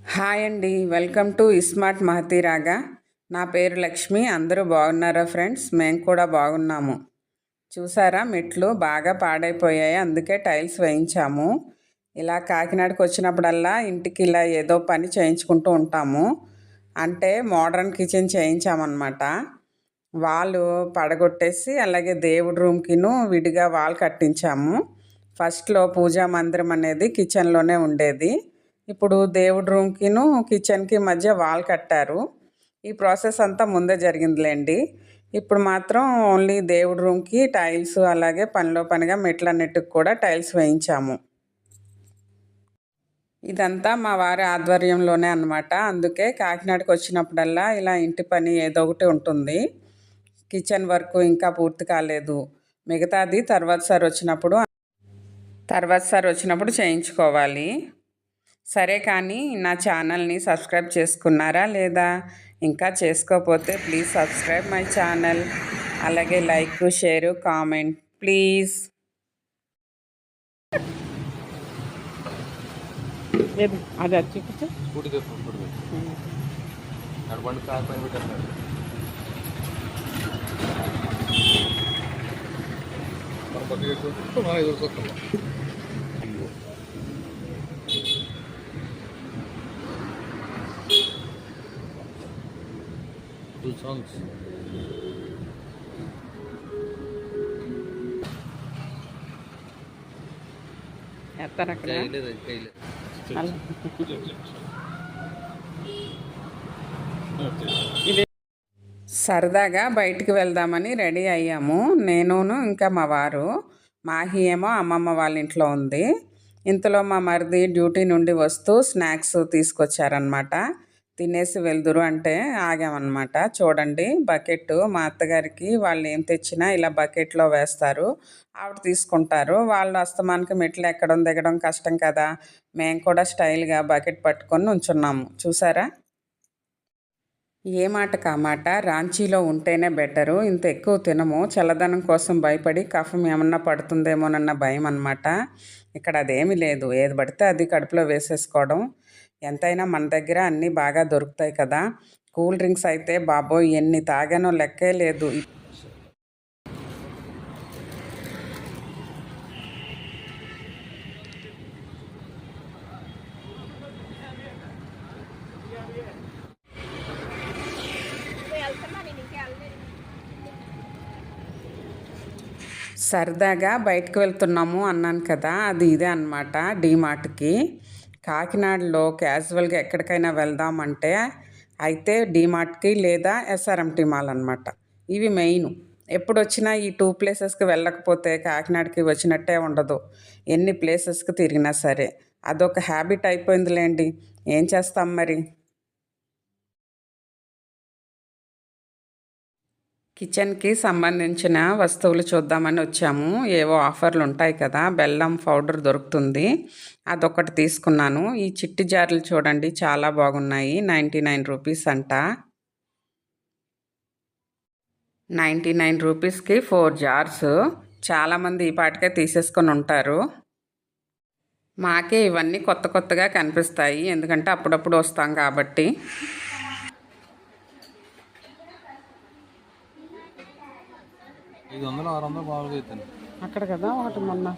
Hi అండి. Welcome to iSmart మహతీరాగా నా పేరు లక్ష్మి. అందరూ బాగున్నారా ఫ్రెండ్స్? మేము కూడా బాగున్నాము. చూసారా? మెట్లు బాగా పాడైపోయాయి. అందుకే టైల్స్ వేయించాము. ఇలా కాకినాడకు వచ్చినప్పుడల్లా ఇంటికి ఇలా ఏదో పని చేయించుకుంటూ ఉంటాము. అంటే మోడర్న్ కిచెన్ చేయించామన్నమాట. వాళ్ళు పడగొట్టేసి అలాగే దేవుడి రూమ్కిను విడిగా వాల్ కట్టించాము. ఫస్ట్లో పూజా మందిరం అనేది కిచెన్లోనే ఉండేది. ఇప్పుడు దేవుడి రూమ్కిను కిచెన్కి మధ్య వాల్ కట్టారు. ఈ ప్రాసెస్ అంతా ముందే జరిగిందిలేండి. ఇప్పుడు మాత్రం ఓన్లీ దేవుడి రూమ్కి టైల్స్ అలాగే పనిలో పనిగా మెట్లన్నిటికి కూడా టైల్స్ వేయించాము. ఇదంతా మా వారి ఆధ్వర్యంలోనే అనమాట అందుకే కాకినాడకి వచ్చినప్పుడల్లా ఇలా ఇంటి పని ఏదో ఒకటి ఉంటుంది. కిచెన్ వర్క్ ఇంకా పూర్తి కాలేదు. మిగతాది తర్వాత సార్ వచ్చినప్పుడు తర్వాత సార్ వచ్చినప్పుడు చేయించుకోవాలి. సరే కానీ నా ఛానల్ని సబ్స్క్రైబ్ చేసుకున్నారా లేదా? ఇంకా చేసుకోకపోతే ప్లీజ్ సబ్స్క్రైబ్ మై ఛానల్. అలాగే లైక్ షేర్ కామెంట్ ప్లీజ్. అది ఎత్తారు అక్కడ సరదాగా బయటికి వెళ్దామని రెడీ అయ్యాము. నేనును ఇంకా మా వారు మాహి ఏమో అమ్మమ్మ వాళ్ళ ఇంట్లో ఉంది. ఇంతలో మా మరిది డ్యూటీ నుండి వస్తూ స్నాక్స్ తీసుకొచ్చారనమాట తినేసి వెళ్దురు అంటే ఆగామన్నమాట. చూడండి బకెట్ మా అత్తగారికి వాళ్ళు ఏం తెచ్చినా ఇలా బకెట్లో వేస్తారు. ఆవిడ తీసుకుంటారు. వాళ్ళు అస్తమానికి మెట్లు ఎక్కడం దిగడం కష్టం కదా. మేము కూడా స్టైల్గా బకెట్ పట్టుకొని ఉంచున్నాము చూసారా? ఏ మాట? కామాట రాంచీలో ఉంటేనే బెటరు. ఇంత ఎక్కువ తినము. చల్లదనం కోసం భయపడి కఫం ఏమన్నా పడుతుందేమోనన్న భయం అనమాట ఇక్కడ అదేమీ లేదు. ఏది పడితే అది కడుపులో వేసేసుకోవడం. ఎంతైనా మన దగ్గర అన్నీ బాగా దొరుకుతాయి కదా. కూల్ డ్రింక్స్ అయితే బాబోయ్ ఎన్ని తాగానో లెక్కే లేదు. సరదాగా బయటకు వెళ్తున్నాము అన్నాను కదా అది ఇదే అనమాట డీమార్ట్కి. కాకినాడలో క్యాజువల్గా ఎక్కడికైనా వెళ్దామంటే అయితే డీమార్ట్కి లేదా ఎస్ఆర్ఎంటీ మాల్ అనమాట ఇవి మెయిన్. ఎప్పుడు వచ్చినా ఈ టూ ప్లేసెస్కి వెళ్ళకపోతే కాకినాడకి వచ్చినట్టే ఉండదు. ఎన్ని ప్లేసెస్కి తిరిగినా సరే. అదొక హ్యాబిట్ అయిపోయిందిలేండి. ఏం చేస్తాం మరి? కిచెన్కి సంబంధించిన వస్తువులు చూద్దామని వచ్చాము. ఏవో ఆఫర్లు ఉంటాయి కదా బెల్లం పౌడర్ దొరుకుతుంది. అదొకటి తీసుకున్నాను. ఈ చిట్టి జార్లు చూడండి చాలా బాగున్నాయి. నైంటీ నైన్ రూపీస్ అంట. నైంటీ నైన్ రూపీస్కి ఫోర్ జార్స్. చాలామంది ఈ పాటికే తీసేసుకొని ఉంటారు. మాకే ఇవన్నీ కొత్త కొత్తగా కనిపిస్తాయి. ఎందుకంటే అప్పుడప్పుడు వస్తాం కాబట్టి. ఐదు వందలు ఆరు వందలు అవుతుంది అక్కడ కదా ఒకటి మొన్న.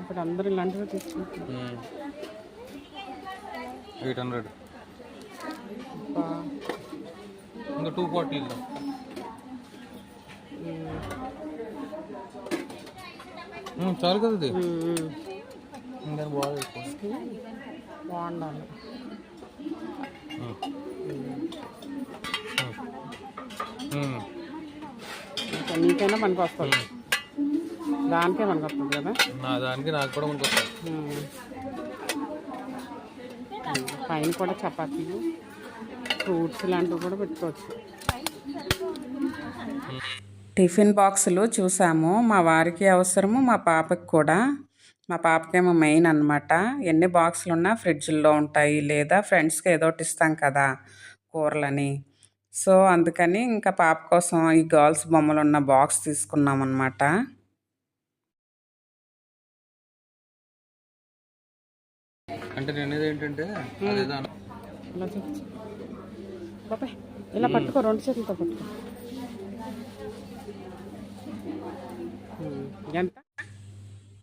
ఇప్పుడు అందరూ ఇలాంటివి తీసుకుంటున్నారు. Eight hundred. ఇంకా టూ ఫార్టీ చాలు కదా ఇది. ఇంకా బాగా బాగుండాలి. నీకైనా మనకు వస్తుంది దానికే మనకు వస్తుంది కదా? నా దానికి నాకు కూడా మనకు వస్తుంది పైన కూడా చపాతీలు ఫ్రూట్స్ లాంటివి కూడా పెట్టుకోవచ్చు. టిఫిన్ బాక్సులు చూసాము. మా వారికి అవసరము మా పాపకి కూడా. మా పాపకేమో మెయిన్ అనమాట ఎన్ని బాక్సులు ఉన్నా ఫ్రిడ్జ్లో ఉంటాయి. లేదా ఫ్రెండ్స్కి ఏదో ఒకటి ఇస్తాం కదా కూరలని. సో అందుకని ఇంకా పాప కోసం ఈ గర్ల్స్ బొమ్మలు ఉన్న బాక్స్ తీసుకున్నాం అనమాట అంటే ఇలా పట్టుకో రెండు చేతులతో పట్టుకో. ఎంత?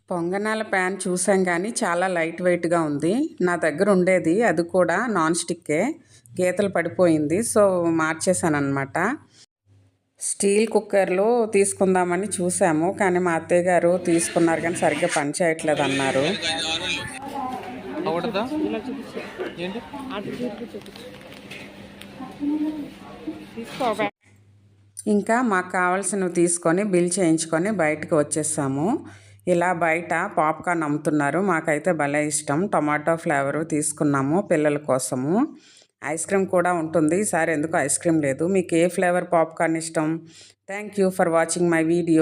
పొంగనాల ప్యాన్ చూసాం కానీ చాలా లైట్ వెయిట్గా ఉంది. నా దగ్గర ఉండేది అది కూడా నాన్ స్టిక్కే గీతలు పడిపోయింది. సో మార్చేసాను అనమాట స్టీల్ కుక్కర్లో తీసుకుందామని చూసాము కానీ మా అత్తయ్య గారు తీసుకున్నారు కానీ సరిగ్గా పని చేయట్లేదు అన్నారు. ఇంకా మాకు కావాల్సినవి తీసుకొని బిల్ చేయించుకొని బయటకు వచ్చేసాము. ఇలా బయట పాప్కార్న్ అమ్ముతున్నారు. మాకైతే భలే ఇష్టం. టొమాటో ఫ్లేవరు తీసుకున్నాము పిల్లల కోసము. ఐస్ క్రీమ్ కూడా ఉంటుంది. ఈసారి ఎందుకు ఐస్ క్రీమ్ లేదు? మీకు ఏ ఫ్లేవర్ పాప్కార్న్ ఇష్టం? Thank you for watching my video.